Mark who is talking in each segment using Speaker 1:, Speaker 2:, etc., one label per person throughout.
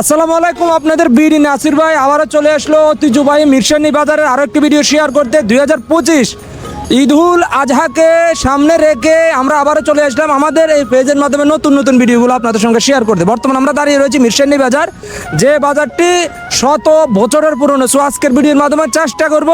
Speaker 1: আসসালামু আলাইকুম, আপনাদের বিডি নাসির ভাই আবারও চলে আসলো ঐতিহ্যবাহী মিরসানি বাজারের আরও একটি ভিডিও শেয়ার করতে। দুই হাজার পঁচিশ ঈদুল আজহাকে সামনে রেখে আমরা আবারও চলে আসলাম আমাদের এই পেজের মাধ্যমে নতুন নতুন ভিডিওগুলো আপনাদের সঙ্গে শেয়ার করতে। বর্তমানে আমরা দাঁড়িয়ে রয়েছি মিরসানি বাজার। যে বাজারটি শত বছরের পুরনো। সো আজকের ভিডিওর মাধ্যমে চেষ্টা করব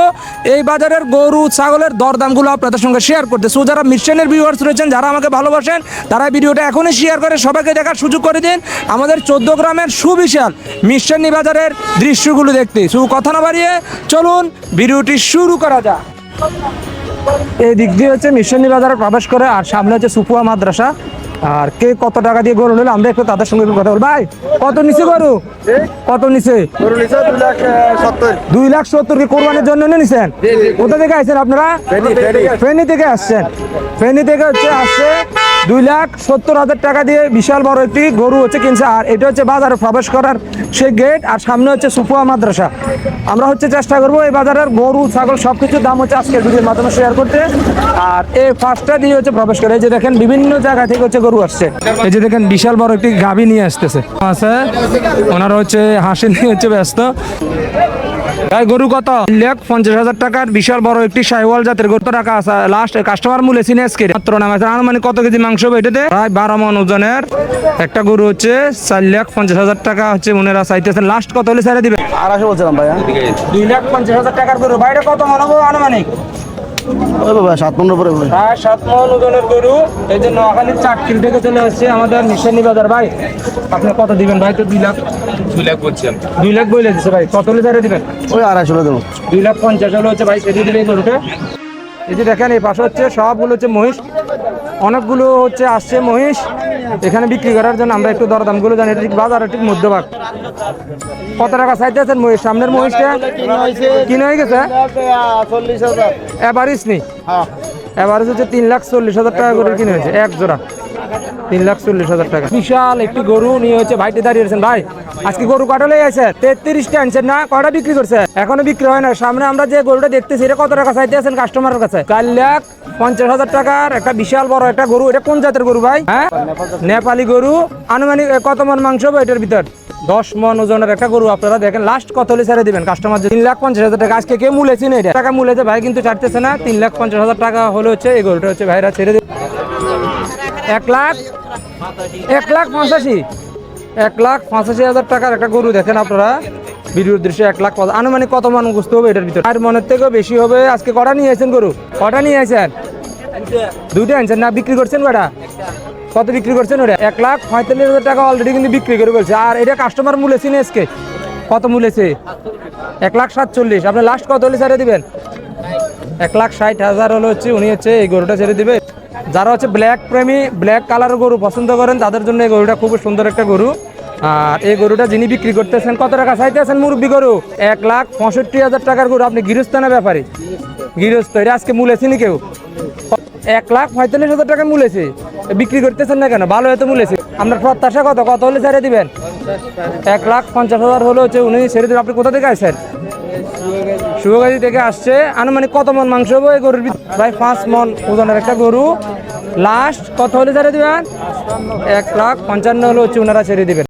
Speaker 1: এই বাজারের গরু, ছাগলের দরদামগুলো আপনাদের সঙ্গে শেয়ার করতে। সো যারা মিরসানের ভিউয়ার্স রয়েছেন, যারা আমাকে ভালোবাসেন, তারা ভিডিওটা এখনই শেয়ার করে সবাইকে দেখার সুযোগ করে দিন। আমাদের চোদ্দ গ্রামের সুবিশাল মিশানি বাজারের দৃশ্যগুলো দেখতে। সু কথা না বাড়িয়ে চলুন ভিডিওটি শুরু করা যাক। এই দিক দিয়ে হচ্ছে মিশনী বাজারে প্রবেশ করে আর সামনে হচ্ছে সুপুয়া মাদ্রাসা। আর কে কত টাকা দিয়ে গরু নিল আমরা একটু তাদের সঙ্গে একটু কথা বল ভাই কত নিচে গরু? কত নিচে
Speaker 2: নিচে দুই লাখ সত্তর।
Speaker 1: কি কোরবানির জন্য নিয়ে নিছেন কোথা থেকে আসছেন আপনারা।
Speaker 2: ফেনী
Speaker 1: থেকে আসছেন। ফেনী থেকে হচ্ছে আসছে দুই লাখ সত্তর হাজার টাকা দিয়ে বিশাল বড় একটি গরু হচ্ছে কিনছে। আর এটা হচ্ছে বাজারে প্রবেশ করার সেই গেট আর সামনে হচ্ছে সুপুয়া মাদ্রাসা। আমরা হচ্ছে চেষ্টা করব এই বাজারের গরু, ছাগল সব কিছুর দাম হচ্ছে আজকের ভিডিওর মাধ্যমে শেয়ার করতে। আর এই ফার্স্টটা দিয়ে হচ্ছে প্রবেশ করে। এই যে দেখেন বিভিন্ন জায়গা থেকে হচ্ছে গরু আসছে। এই যে দেখেন বিশাল বড় একটি গাভী নিয়ে আসতেছে। আছে, ওনারা হচ্ছে হাসি নিয়ে হচ্ছে ব্যস্ত। ভাই গরু কত? লাখ পঞ্চাশ হাজার টাকার বিশাল বড় একটি সাইওয়াল জাতের গরু টাকা আছে। লাস্ট কাস্টমার মূল্য আজকে। মাত্র নাম আছে। আনুমানিক কত কেজি মাংস হবে এটাতে? প্রায় বারো মন ওজনের একটা গরু হচ্ছে চার লাখ পঞ্চাশ হাজার টাকা হচ্ছে মনেরা চাইতেছেন। লাস্ট কত হলে ছেড়ে দিবে
Speaker 2: আড়াইশো বলছিলাম ভাইয়া।
Speaker 1: দুই লাখ পঞ্চাশ হাজার টাকার গরু। বাইরে কত মনে হব আনুমানিক?
Speaker 2: ওই বাবা সাত পনেরো পরে
Speaker 1: হ্যাঁ সাত মন ওজনের গরু। এই যে নোয়াখালীর চাকরি থেকে চলে আসছে আমাদের নিশানি বাজার। ভাই আপনি কত দিবেন? ভাই তো দুই লাখ।
Speaker 3: দুই লাখ বলছিলাম
Speaker 1: দুই লাখ বলে দিচ্ছে ভাই। কত লিটারে দিবেন?
Speaker 2: ওই আড়াইশো দেবো।
Speaker 1: দুই লাখ পঞ্চাশ হলো হচ্ছে ভাই সেটি দিলে গরুটা। এই যে দেখেন এই পাশে হচ্ছে সবগুলো হচ্ছে মহিষ। অনেকগুলো হচ্ছে আসছে মহিষ। এখানে বিক্রি করার জন্য আমরা একটু দরদামগুলো জানি এটা ঠিক বাজারে ঠিক মধ্যভাগ। কত টাকা চাইতেছেন মহিষ? সামনের মহিষটা? কিনে হয়ে গেছে? এভারেজ নেই?
Speaker 2: হ্যাঁ।
Speaker 1: এভারেজ হচ্ছে তিন লাখ চল্লিশ হাজার টাকা করে কিনে হয়েছে এক জোড়া। তিন লাখ চল্লিশ হাজার টাকা। বিশাল একটি গরু নিয়ে হচ্ছে ভাইটি দাঁড়িয়ে ভাই, আজকে গরু কটা লেগে আছে তেত্রিশটা আনছেন না কটা বিক্রি করছে? এখনও বিক্রি হয় না। সামনে আমরা যে গরুটা দেখতেছি, এটা কত টাকা চাইতে আছেন কাস্টমারের কাছে? চার লাখ পঞ্চাশ হাজার টাকার একটা বিশাল বড় একটা গরু। এটা কোন জাতের গরু ভাই? হ্যাঁ? নেপালি গরু। আনুমানিক কত মন মাংস হবে এটার ভিতর? দশ মন ওজনের একটা গরু। আপনারা দেখেন লাস্ট কত হলে ছেড়ে দিবেন কাস্টমার তিন লাখ পঞ্চাশ হাজার টাকা। আজকে কেউ মূলেছি না এটা। টাকা মূলেছে ভাই কিন্তু ছাড়তেছে না। তিন লাখ পঞ্চাশ হাজার টাকা হলে হচ্ছে এই গরুটা হচ্ছে ভাইরা ছেড়ে দেবে। এক লাখ এক লাখ পঁচাশি। এক লাখ পঁচাশি হাজার টাকার একটা গরু দেখেন আপনারা। ভিডিওর দৃশ্যে এক লাখ আনুমানিক কত মান গুছতে হবে এটার ভিতরে? আর মনের থেকেও বেশি হবে আজকে কটা নিয়ে আসেন গরু? কটা নিয়ে আসেন দুইটা আনছেন না? বিক্রি করছেন কটা কত বিক্রি করছেন ওটা এক লাখ পঁয়তাল্লিশ হাজার টাকা অলরেডি কিন্তু বিক্রি করে বলছে আর এটা কাস্টমার মূল্য চিনে আজকে? কত মূল্যেছে এক লাখ সাতচল্লিশ। আপনি লাস্ট কত হলে ছেড়ে দিবেন? এক লাখ ষাট হাজার হলো হচ্ছে উনি হচ্ছে এই গরুটা ছেড়ে দিবে। যারা হচ্ছে ব্ল্যাক প্রেমী ব্ল্যাক কালার গরু পছন্দ করেন, তাদের জন্য এই গরুটা খুব সুন্দর একটা গরু। আর এই গরুটা যিনি বিক্রি করতেছেন, কত টাকা চাইতেছেন মুরব্বী গরু? এক লাখ পঁয়ষট্টি হাজার টাকার গরু। আপনি গৃহস্থানা ব্যাপারে? গৃহস্থ। এটা আজকে মূলেছেনি কেউ? এক লাখ পঁয়তাল্লিশ হাজার টাকা মূলেছে বিক্রি করতেছেন না কেন? ভালো হয়তো মূলেছে আপনার প্রত্যাশা কত? কত হলে ছেড়ে দিবেন? এক লাখ পঞ্চাশ হাজার হলে হচ্ছে উনি ছেড়ে দেবেন। আপনি কোথা থেকে আসেন শুভগাজী থেকে আসছে। আনুমানিক কত মন মাংস হব এই গরুর? প্রায় পাঁচ মন ওজনের একটা গরু। লাস্ট কত হলে ছেড়ে দেবেন? এক লাখ পঞ্চান্ন হলে হচ্ছে ওনারা ছেড়ে দিবেন।